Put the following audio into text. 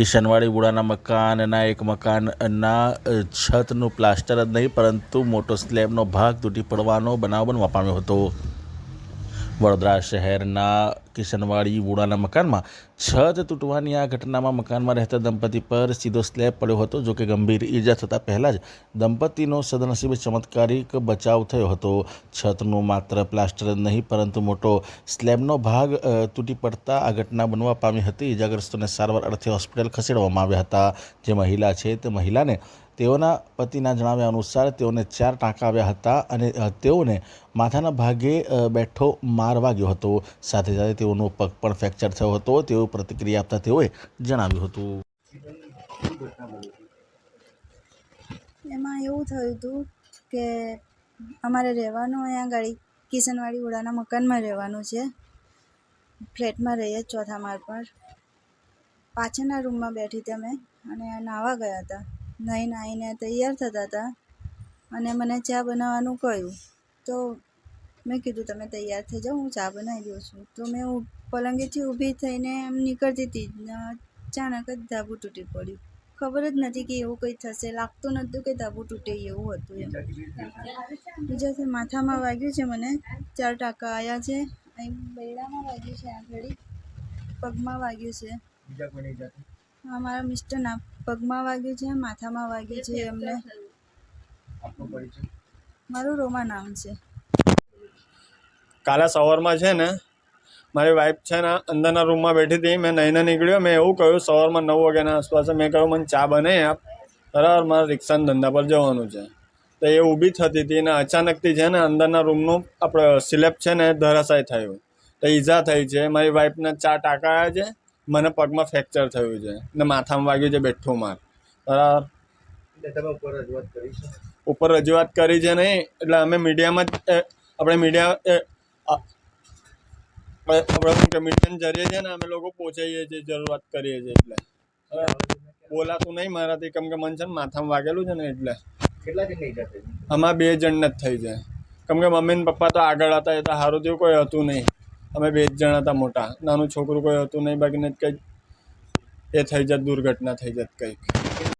કિશનવાડી વુડાના મકાનના એક મકાનના છતનું પ્લાસ્ટર જ નહીં, પરંતુ મોટો સ્લેબનો ભાગ તૂટી પડવાનો બનાવ બનવા પામ્યો હતો. વડોદરા શહેરના કિશનવાડી વોડાના મકાનમાં છત તૂટવાની આ ઘટનામાં મકાનમાં રહેતા દંપતી પર સીધો સ્લેબ પડ્યો હતો જોકે ગંભીર ઈજા થતાં પહેલાં જ દંપતીનો સદનસીબે ચમત્કારિક બચાવ થયો હતો. છતનું માત્ર પ્લાસ્ટર નહીં, પરંતુ મોટો સ્લેબનો ભાગ તૂટી પડતા આ ઘટના બનવા પામી હતી. ઈજાગ્રસ્તોને સારવાર અર્થે હોસ્પિટલ ખસેડવામાં આવ્યા હતા. જે મહિલા છે તે મહિલાને તેઓના પતિના જણાવ્યા અનુસાર તેઓને ચાર ટાંકા આવ્યા હતા અને તેઓને માથાના ભાગે બેઠો માર વાગ્યો હતો. સાથે સાથે તેઓનો પગ પણ ફ્રેક્ચર થયો હતો તેવું પ્રતિક્રિયા આપતા તેઓએ જણાવ્યું હતું. એમાં એવું થયું હતું કે અમારે રહેવાનું અહીંયા ગાડી, કિશનવાડી ઓળાના મકાનમાં રહેવાનું છે. ફ્લેટમાં રહીએ ચોથા માળ પર. પાછળના રૂમમાં બેઠી હતી અમે અને નાહવા ગયા હતા. નહીં નાહીને તૈયાર થતા હતા અને મને ચા બનાવવાનું કહ્યું. તો મેં કીધું તમે તૈયાર થઈ જાઓ હું ચા બનાવી દઉં છું. તો મેં પલંગેથી ઊભી થઈને એમ નીકળતી હતી અચાનક જ ધાબું તૂટી પડ્યું. ખબર જ નથી કે એવું કંઈ થશે. લાગતું નહોતું કે ધાબુ તૂટે એવું હતું એમ. બીજાથી માથામાં વાગ્યું છે મને. ચાર ટાંકા આવ્યા છે. અહીં બૈડામાં વાગ્યું છે આ પગમાં વાગ્યું છે. હા મારા મિસ્ટરના પગમાં વાગ્યું છે માથામાં વાગ્યું છે એમને. મારું રોમા નામ છે. કાલે સવારમાં છે ને મારી વાઈફ છે ને અંદરના રૂમમાં બેઠી હતી. મેં નહીને નીકળ્યો મેં એવું કહ્યું સવારમાં નવ વાગ્યાના આસપાસ મેં કહ્યું મને ચા બનાવી આપ. બરાબર મારે રિક્ષાના ધંધા પર જવાનું છે. તો એ ઊભી થતી હતી ને અચાનકથી છે ને અંદરના રૂમનું આપણે સ્લેબ છે ને ધરાશાય થયું. તો ઈજા થઈ છે. મારી વાઈફને ચા ટાંકા આવ્યા છે. મને પગમાં ફ્રેક્ચર થયું છે. ને માથામાં વાગ્યું છે બેઠું માર. બરાબર. ઉપર રજૂઆત કરી છે? નહીં. એટલે અમે મીડિયામાં જ આપણે મીડિયા આપણે શું કે જરીએ છે ને અમે લોકો પહોંચાઈએ છીએ જરૂરત કરીએ છીએ એટલે. બોલાતું નહીં મારાથી કેમ કે મને છે ને માથામાં વાગેલું છે ને એટલે. આમાં બે જણને જ થઈ જાય. કેમ કે મમ્મી ને પપ્પા તો આગળ હતા એ તો સારું થયું કોઈ હતું નહીં. અમે બે જ જણ હતા મોટા. નાનું છોકરું કોઈ હતું નહીં બાકીને જ કંઈક એ થઈ જાત દુર્ઘટના થઈ જાત કંઈક.